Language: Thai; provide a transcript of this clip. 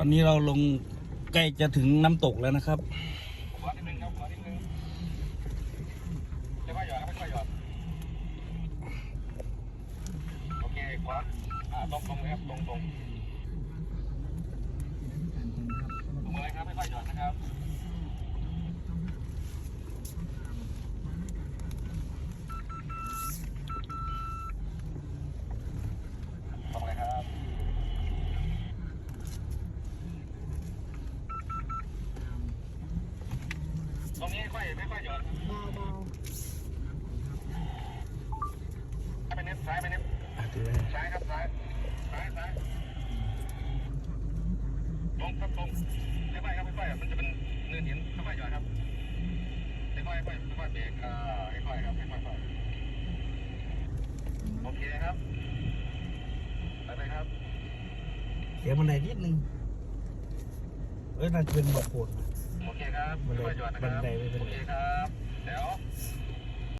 ตอนนี้เราลงใกล้จะถึงน้ำตกแล้วนะครับตรงตรงเลยครับตรงตรงตรงเลยครับค่อยๆหยอดนะครับตรงเลยครับ ตรงนี้ค่อยๆค่อยๆหยอดเบาซ้ายไปนิดซ้ายไปนิดซ้ายครับซ้ายซ้ายซ้ายตรงครับตรงค่อยครับค่อยมันจะเป็นเนินหินค่อยๆหย่อนครับค่อยๆค่อยๆค่อยเบรกเอ่อค่อยครับค่อยๆค่โอเคครับไปเลยครับเสียมันไหนนิดนึงเอ้ยน่าจะเป็นบอกโขดโอเคครั บค่อยๆหนไดบันไดไม่เป็นไร